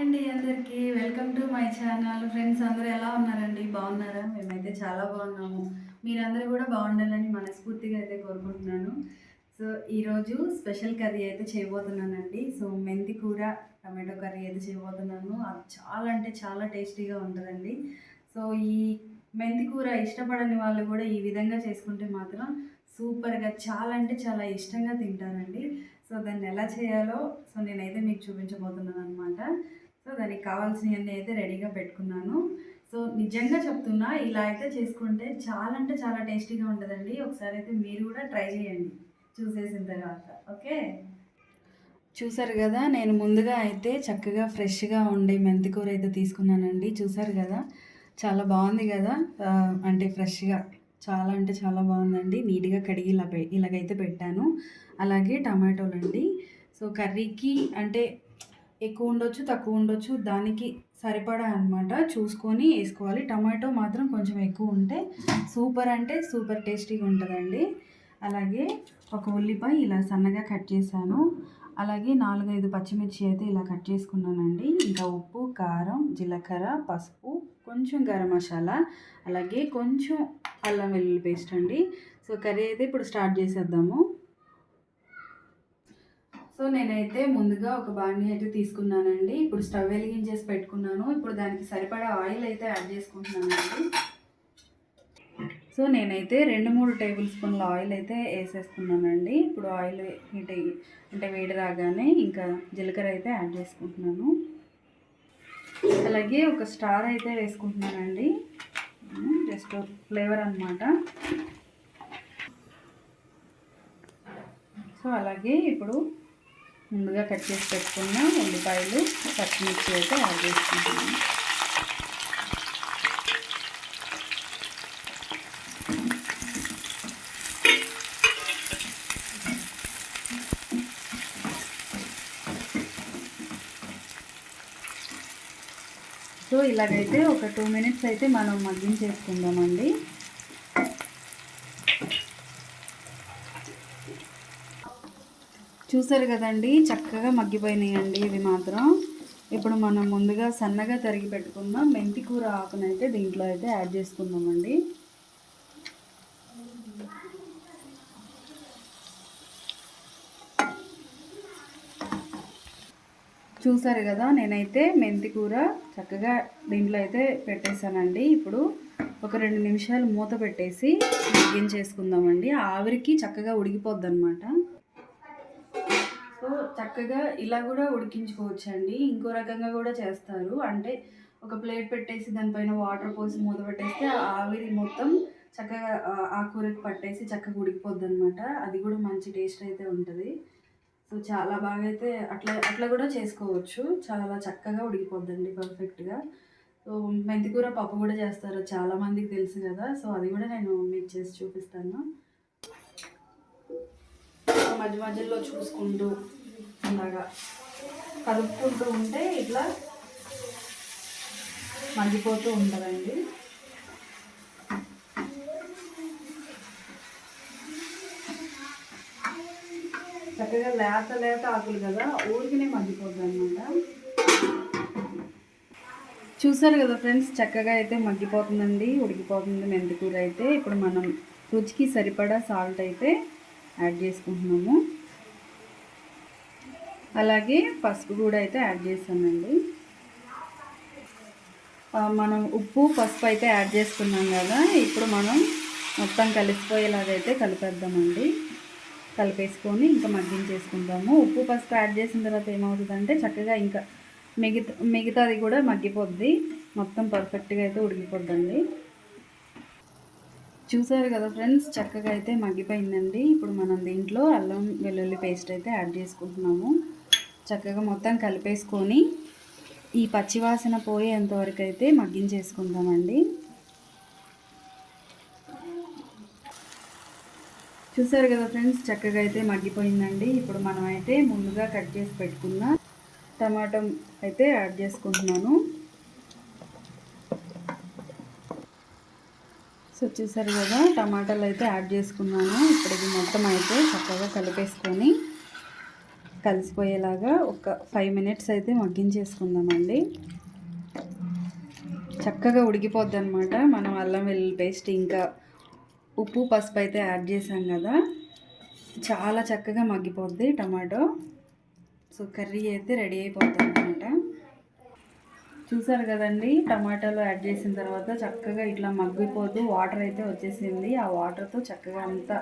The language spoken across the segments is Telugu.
అండి అందరికీ. Welcome to my channel friends అందరూ ఎలా ఉన్నారండి? బాగున్నారా? మేమైతే చాలా బాగున్నాము. మీరందరూ కూడా బాగుండాలని మనస్ఫూర్తిగా అయితే కోరుకుంటున్నాను. సో ఈరోజు స్పెషల్ కర్రీ అయితే చేయబోతున్నానండి. సో మెంతి కూర టమాటో కర్రీ అయితే చేయబోతున్నాను. అది చాలా అంటే చాలా టేస్టీగా ఉంటుందండి. సో ఈ మెంతి కూర ఇష్టపడని వాళ్ళు కూడా ఈ విధంగా చేసుకుంటే మాత్రం సూపర్గా చాలా అంటే చాలా ఇష్టంగా తింటారండి. సో దాన్ని ఎలా చేయాలో సో నేనైతే మీకు చూపించబోతున్నాను అనమాట సో దానికి కావాల్సినవన్నీ అయితే రెడీగా పెట్టుకున్నాను. సో నిజంగా చెప్తున్నా ఇలా అయితే చేసుకుంటే చాలా అంటే చాలా టేస్టీగా ఉంటుందండి. ఒకసారి అయితే మీరు కూడా ట్రై చేయండి చూసేసిన తర్వాత. ఓకే? చూసారు కదా నేను ముందుగా అయితే చక్కగా ఫ్రెష్గా ఉండే మెంతికూర అయితే తీసుకున్నానండి. చూసారు కదా చాలా బాగుంది కదా. అంటే ఫ్రెష్గా చాలా అంటే చాలా బాగుందండి. నీట్గా కడిగి ఇలా పె ఇలాగైతే పెట్టాను. అలాగే టమాటోలు అండి సో కర్రీకి అంటే ఎక్కువ ఉండొచ్చు తక్కువ ఉండొచ్చు దానికి సరిపడా అనమాట చూసుకొని వేసుకోవాలి. టమాటో మాత్రం కొంచెం ఎక్కువ ఉంటే సూపర్ అంటే సూపర్ టేస్టీగా ఉంటుందండి. అలాగే ఒక ఉల్లిపాయ ఇలా సన్నగా కట్ చేశాను. అలాగే నాలుగైదు పచ్చిమిర్చి అయితే ఇలా కట్ చేసుకున్నానండి. ఇంకా ఉప్పు కారం జీలకర్ర పసుపు కొంచెం గరం మసాలా అలాగే కొంచెం అల్లం వెల్లుల్లి పేస్ట్ అండి. సో కర్రీ అయితే ఇప్పుడు స్టార్ట్ చేసేద్దాము. సో నేనైతే ముందుగా ఒక బాణీ అయితే తీసుకున్నానండి. ఇప్పుడు స్టవ్ వెలిగించేసి పెట్టుకున్నాను. ఇప్పుడు దానికి సరిపడా ఆయిల్ అయితే యాడ్ చేసుకుంటున్నానండి. సో నేనైతే రెండు మూడు టేబుల్ స్పూన్ల ఆయిల్ అయితే వేసేసుకున్నానండి ఇప్పుడు ఆయిల్ హీట్ అయ్యి అంటే వేడి రాగానే ఇంకా జీలకర్ర అయితే యాడ్ చేసుకుంటున్నాను. అలాగే ఒక స్టార్ అయితే వేసుకుంటున్నానండి. జస్ట్ ఫ్లేవర్ అనమాట సో అలాగే ఇప్పుడు ముందుగా కట్ చేసి పెట్టుకున్న ఉల్లిపాయలు పచ్చిమిర్చి అయితే యాడ్ చేసుకుంటున్నాను. సో ఇలాగైతే ఒక టూ మినిట్స్ అయితే మనం మగ్గించేసుకుందామండి. చూసారు కదండి చక్కగా మగ్గిపోయినాయండి ఇవి మాత్రం. ఇప్పుడు మనం ముందుగా సన్నగా తరిగి పెట్టుకున్న మెంతి కూర ఆకునైతే దీంట్లో అయితే యాడ్ చేసుకుందామండి. చూసారు కదా నేనైతే మెంతి కూర చక్కగా దీంట్లో అయితే పెట్టేశానండి. ఇప్పుడు ఒక రెండు నిమిషాలు మూత పెట్టేసి మగ్గించేసుకుందామండి. ఆవిరికి చక్కగా ఉడికిపోద్ది అనమాట సో చక్కగా ఇలా కూడా ఉడికించుకోవచ్చు అండి ఇంకో రకంగా కూడా చేస్తారు. అంటే ఒక ప్లేట్ పెట్టేసి దానిపైన వాటర్ పోసి మూత పెట్టేస్తే ఆవిరి మొత్తం చక్కగా ఆ- కూరకి పట్టేసి చక్కగా ఉడికిపోద్ది అనమాట అది కూడా మంచి టేస్ట్ అయితే ఉంటుంది. సో చాలా బాగా అయితే అట్లా అట్లా కూడా చేసుకోవచ్చు. చాలా చక్కగా ఉడికిపోద్దండి పర్ఫెక్ట్గా. సో మెంతికూర పప్పు కూడా చేస్తారు చాలామందికి తెలుసు కదా. సో అది కూడా నేను మీకు చేసి చూపిస్తాను. మధ్య మధ్యలో చూసుకుంటూ అలాగా కలుపుకుంటూ ఉంటే ఇట్లా మగ్గిపోతూ ఉంటుందండి. చక్కగా లేత లేత ఆకులు కదా ఊరికినే మగ్గిపోద్ది అనమాట చూసారు కదా ఫ్రెండ్స్ చక్కగా అయితే మగ్గిపోతుందండి ఉడికిపోతుంది మెంతికూర అయితే. ఇప్పుడు మనం రుచికి సరిపడా సాల్ట్ అయితే యాడ్ చేసుకుంటున్నాము. అలాగే పసుపు కూడా అయితే యాడ్ చేసామండి మనం ఉప్పు పసుపు అయితే యాడ్ చేసుకున్నాం కదా ఇప్పుడు మనం మొత్తం కలిసిపోయేలాగైతే కలిపేద్దామండి. కలిపేసుకొని ఇంకా మగ్గించేసుకుందాము. ఉప్పు పసుపు యాడ్ చేసిన తర్వాత ఏమవుతుందంటే చక్కగా ఇంకా మిగతా మిగతాది కూడా మగ్గిపోద్ది. మొత్తం పర్ఫెక్ట్గా అయితే ఉడికిపోద్దండి. చూసారు కదా ఫ్రెండ్స్ చక్కగా అయితే మగ్గిపోయిందండి. ఇప్పుడు మనం దీంట్లో అల్లం వెల్లుల్లి పేస్ట్ అయితే యాడ్ చేసుకుంటున్నాము. చక్కగా మొత్తం కలిపేసుకొని ఈ పచ్చివాసన పోయేంతవరకు అయితే మగ్గించేసుకుందామండి. చూసారు కదా ఫ్రెండ్స్ చక్కగా అయితే మగ్గిపోయిందండి. ఇప్పుడు మనం అయితే ముందుగా కట్ చేసి పెట్టుకున్న టమాటం అయితే యాడ్ చేసుకుంటున్నాను. సో చూసారు కదా టమాటాలు అయితే యాడ్ చేసుకున్నాను. ఇప్పుడు ఇది మొత్తం అయితే చక్కగా కలిపేసుకొని కలిసిపోయేలాగా ఒక ఫైవ్ మినిట్స్ అయితే మగ్గించేసుకుందామండి. చక్కగా ఉడికిపోద్ది అనమాట మనం అల్లం వెల్లుల్లి పేస్ట్ ఇంకా ఉప్పు పసుపు అయితే యాడ్ చేసాం కదా. చాలా చక్కగా మగ్గిపోద్ది టమాటో. సో కర్రీ అయితే రెడీ అయిపోతుంది. చూసారు కదండి టమాటాలు యాడ్ చేసిన తర్వాత చక్కగా ఇట్లా మగ్గిపోతూ వాటర్ అయితే వచ్చేసింది. ఆ వాటర్తో చక్కగా అంతా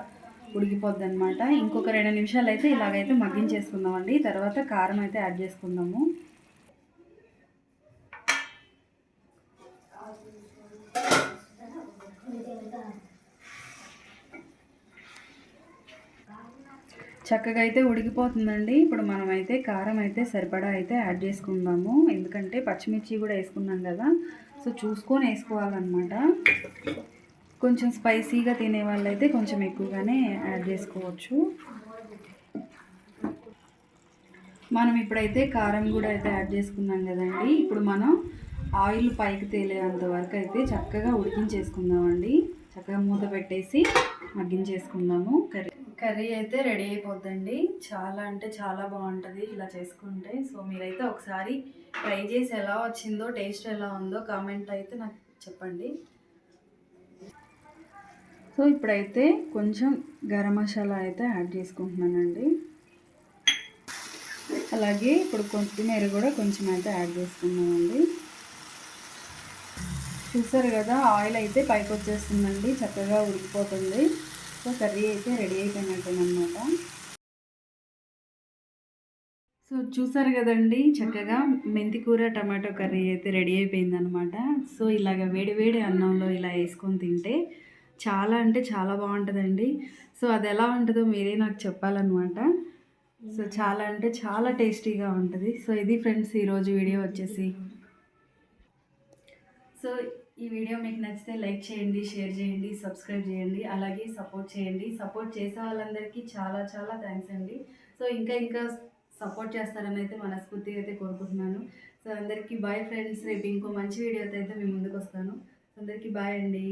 ఉడికిపోద్ది అనమాట ఇంకొక రెండు నిమిషాలు అయితే ఇలాగైతే మగ్గించేసుకుందామండి. తర్వాత కారం అయితే యాడ్ చేసుకుందాము. చక్కగా అయితే ఉడికిపోతుందండి. ఇప్పుడు మనం అయితే కారం అయితే సరిపడా అయితే యాడ్ చేసుకుందాము. ఎందుకంటే పచ్చిమిర్చి కూడా వేసుకున్నాం కదా. సో చూసుకొని వేసుకోవాలన్నమాట. కొంచెం స్పైసీగా తినే వాళ్ళైతే కొంచెం ఎక్కువగానే యాడ్ చేసుకోవచ్చు. మనం ఇప్పుడైతే కారం కూడా అయితే యాడ్ చేసుకున్నాం కదండి. ఇప్పుడు మనం ఆయిల్ పైకి తేలేంత వరకు అయితే చక్కగా ఉడికించేసుకుందామండి. చక్కగా మూత పెట్టేసి మగ్గించేసుకుందాము. కర్రీ కర్రీ అయితే రెడీ అయిపోద్దండి. చాలా అంటే చాలా బాగుంటుంది ఇలా చేసుకుంటే. సో మీరైతే ఒకసారి ట్రై చేసి ఎలా వచ్చిందో టేస్ట్ ఎలా ఉందో కామెంట్ అయితే నాకు చెప్పండి. సో ఇప్పుడైతే కొంచెం గరం మసాలా అయితే యాడ్ చేసుకుంటున్నానండి. అలాగే ఇప్పుడు కొత్తిమీర కూడా కొంచెం అయితే యాడ్ చేసుకున్నామండి చూసారు కదా ఆయిల్ అయితే పైకి వచ్చేస్తుందండి చక్కగా ఉడికిపోతుంది. సో కర్రీ అయితే రెడీ అయిపోయినట్టేనమాట సో చూసారు కదండి చక్కగా మెంతికూర టమాటో కర్రీ అయితే రెడీ అయిపోయిందనమాట సో ఇలాగ వేడి వేడి అన్నంలో ఇలా వేసుకొని తింటే చాలా అంటే చాలా బాగుంటుందండి. సో అది ఎలా ఉంటుందో మీరే నాకు చెప్పాలన్నమాట. సో చాలా అంటే చాలా టేస్టీగా ఉంటుంది. సో ఇది ఫ్రెండ్స్ ఈరోజు వీడియో వచ్చేసి. సో ఈ వీడియో మీకు నచ్చితే లైక్ చేయండి షేర్ చేయండి సబ్స్క్రైబ్ చేయండి అలాగే సపోర్ట్ చేయండి. సపోర్ట్ చేసే వాళ్ళందరికీ చాలా చాలా థ్యాంక్స్ అండి. సో ఇంకా ఇంకా సపోర్ట్ చేస్తారని అయితే మనస్ఫూర్తిగా అయితే కోరుకుంటున్నాను. సో అందరికీ బాయ్ ఫ్రెండ్స్ రేపు ఇంకో మంచి వీడియోతో అయితే మీ ముందుకు వస్తాను. అందరికీ బాయ్ అండి.